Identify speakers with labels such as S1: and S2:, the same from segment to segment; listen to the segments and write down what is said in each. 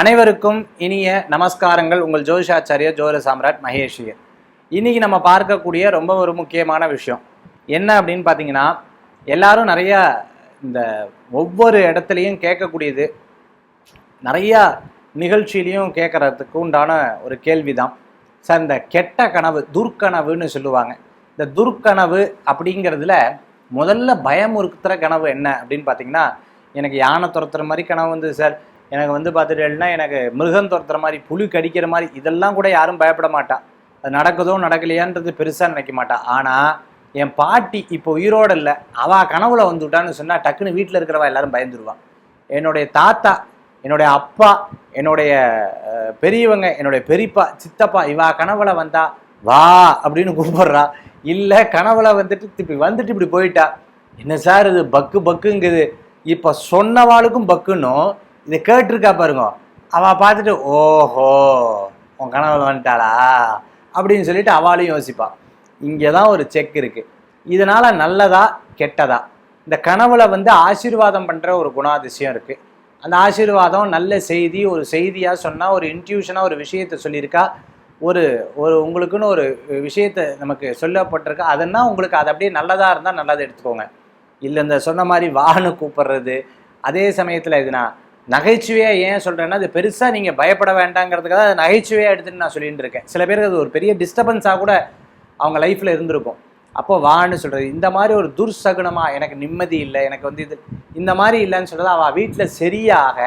S1: அனைவருக்கும் இனிய நமஸ்காரங்கள். உங்கள் ஜோதிஷாச்சாரியர் ஜோதிர சாம்ராட் மகேஷியர் இன்னைக்கு நம்ம பார்க்கக்கூடிய ரொம்ப ஒரு முக்கியமான விஷயம். என்ன அப்படின்னு பார்த்தீங்கன்னா எல்லாரும் நிறைய இந்த ஒவ்வொரு இடத்துலையும் கேட்கக்கூடியது நிறையா நிகழ்ச்சியிலையும் கேட்கறதுக்கு உண்டான ஒரு கேள்வி தான் சார் இந்த கெட்ட கனவு துர்க்கனவுன்னு சொல்லுவாங்க. இந்த துர்க்கனவு அப்படிங்கிறதுல முதல்ல பயமுறுத்துகிற கனவு என்ன அப்படின்னு பார்த்தீங்கன்னா எனக்கு யானை துரத்துற மாதிரி கனவு வந்து சார். எனக்கு வந்து பார்த்துட்டேன்னா எனக்கு மிருகம் துரத்துற மாதிரி புழு கடிக்கிற மாதிரி இதெல்லாம் கூட யாரும் பயப்பட மாட்டா. அது நடக்குதோ நடக்கலையான்றது பெருசாக நினைக்க மாட்டா. ஆனால் என் பாட்டி இப்போ உயிரோடு இல்லை. அவள் கனவுல வந்துவிட்டான்னு சொன்னால் டக்குன்னு வீட்டில் இருக்கிறவா எல்லாரும் பயந்துருவான் என்னுடைய தாத்தா என்னுடைய அப்பா என்னுடைய பெரியவங்க என்னுடைய பெரியப்பா சித்தப்பா இவா கனவுல வந்தா வா அப்படின்னு கூப்பிடுறா. இல்லை கனவுல வந்துட்டு இப்படி வந்துட்டு இப்படி போயிட்டா. என்ன சார் இது பக்கு பக்குங்குது. இப்போ சொன்னவாளுக்கும் பக்குன்னும். இதை கேட்டிருக்கா பாருங்க. அவள் பார்த்துட்டு ஓஹோ உன் கனவுல வந்துட்டாளா? அப்படின்னு சொல்லிட்டு அவளையும் யோசிப்பாள் இங்கே தான் ஒரு செக் இருக்குது இதனால் நல்லதா கெட்டதா? இந்த கனவுல வந்து ஆசீர்வாதம் பண்ணுற ஒரு குணாதிசயம் இருக்குது அந்த ஆசீர்வாதம் நல்ல செய்தி ஒரு செய்தியாக சொன்னால் ஒரு இன்ட்யூஷனாக ஒரு விஷயத்தை சொல்லியிருக்கா ஒரு ஒரு உங்களுக்குன்னு ஒரு விஷயத்தை நமக்கு சொல்லப்பட்டிருக்கா அதெல்லாம் உங்களுக்கு அது அப்படியே நல்லதாக இருந்தால் நல்லதை எடுத்துக்கோங்க. இல்லை இந்த சொன்ன மாதிரி வாகனம் கூப்பிடுறது அதே சமயத்தில் இதுனா நகைச்சுவையாக ஏன் சொல்கிறேன்னா அது பெருசாக நீங்கள் பயப்பட வேண்டாங்கிறதுக்காக அதை நகைச்சுவையாக எடுத்துன்னு நான் சொல்லிட்டு இருக்கேன். சில பேருக்கு அது ஒரு பெரிய டிஸ்டர்பன்ஸாக கூட அவங்க லைஃப்பில் இருந்திருக்கும். அப்போ வான்னு சொல்கிறது இந்த மாதிரி ஒரு துர்சகுனமாக எனக்கு நிம்மதி இல்லை எனக்கு வந்து இது இந்த மாதிரி இல்லைன்னு சொல்கிறது அவள் வீட்டில் சரியாக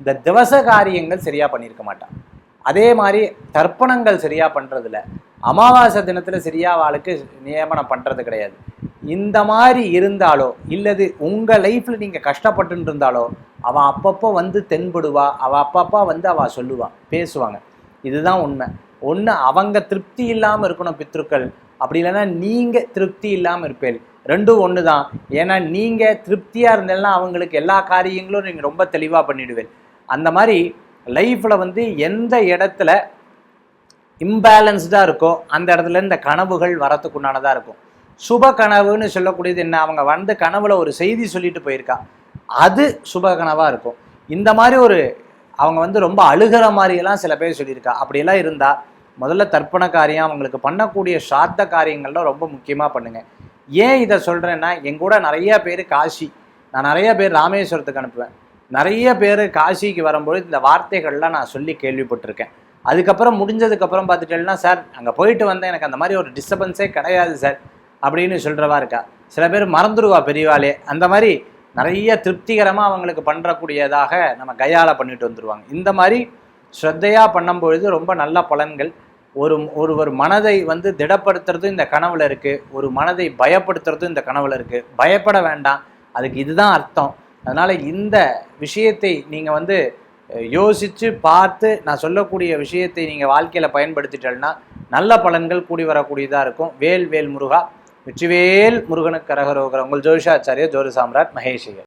S1: இந்த திவச காரியங்கள் சரியாக பண்ணியிருக்க மாட்டான் அதே மாதிரி தர்ப்பணங்கள் சரியாக பண்ணுறதில்ல அமாவாசை தினத்தில் சரியாக அவளுக்கு நியமனம் பண்ணுறது கிடையாது. இந்த மாதிரி இருந்தாலோ இல்லது உங்கள் லைஃப்பில் நீங்கள் கஷ்டப்பட்டு இருந்தாலோ அவள் அப்பப்போ வந்து தென்படுவா அவள் அப்பப்போ வந்து அவள் சொல்லுவாள் பேசுவாங்க. இதுதான் உண்மை. ஒன்று அவங்க திருப்தி இல்லாமல் இருக்கணும் பித்ருக்கள். அப்படி இல்லைன்னா நீங்கள் திருப்தி இல்லாமல் இருப்பேன் ரெண்டும் ஒன்று தான் ஏன்னா நீங்கள் திருப்தியாக இருந்தேன்னா அவங்களுக்கு எல்லா காரியங்களும் நீங்கள் ரொம்ப தெளிவாக பண்ணிடுவேன் அந்த மாதிரி லைஃப்பில் வந்து எந்த இடத்துல இம்பேலன்ஸ்டாக இருக்கோ அந்த இடத்துல இந்த கனவுகள் வரத்துக்குண்டானதாக இருக்கும். சுப கனவுன்னு சொல்லக்கூடியது என்ன? அவங்க வந்து கனவுல ஒரு செய்தி சொல்லிட்டு போயிருக்கா. அது சுப கனவாக இருக்கும். இந்த மாதிரி ஒரு அவங்க வந்து ரொம்ப அழுகிற மாதிரியெல்லாம் சில பேர் சொல்லியிருக்கா. அப்படியெல்லாம் இருந்தால் முதல்ல தர்ப்பண காரியம் அவங்களுக்கு பண்ணக்கூடிய சாத்த காரியங்கள்லாம் ரொம்ப முக்கியமாக பண்ணுங்க. ஏன் இதை சொல்கிறேன்னா எங்கூட நிறைய பேர் காசி நான் நிறைய பேர் ராமேஸ்வரத்துக்கு அனுப்புவேன். நிறைய பேர் காசிக்கு வரும்போது இந்த வார்த்தைகள்லாம் நான் சொல்லி கேள்விப்பட்டிருக்கேன். அதுக்கப்புறம் முடிஞ்சதுக்கப்புறம் பார்த்துட்டேன்னா சார் அங்கே போயிட்டு வந்தேன். எனக்கு அந்த மாதிரி ஒரு டிஸ்டர்பன்ஸே கிடையாது சார். அப்படின்னு சொல்கிறவா இருக்கா. சில பேர் மறந்துடுவா பெரியவாளே. அந்த மாதிரி நிறைய திருப்திகரமாக அவங்களுக்கு பண்ணுறக்கூடியதாக நம்ம கையாள பண்ணிட்டு வந்துடுவாங்க இந்த மாதிரி ஸ்ரத்தையாக பண்ணும்பொழுது ரொம்ப நல்ல பலன்கள். ஒரு ஒருவர் மனதை வந்து திடப்படுத்துறதும் இந்த கனவுல இருக்குது ஒரு மனதை பயப்படுத்துறதும் இந்த கனவுல இருக்குது பயப்பட வேண்டாம். அதுக்கு இதுதான் அர்த்தம். அதனால் இந்த விஷயத்தை நீங்கள் வந்து யோசித்து பார்த்து நான் சொல்லக்கூடிய விஷயத்தை நீங்கள் வாழ்க்கையில் பயன்படுத்திட்டேன்னா நல்ல பலன்கள் கூடி வரக்கூடியதாக இருக்கும். வேல் வேல் முருகா. வெற்றிவேல் முருகனுக்கு கரகரோகர் உங்கள் ஜோதிஷாச்சாரிய ஜோதி சாம்ராட் மகேஷிகர்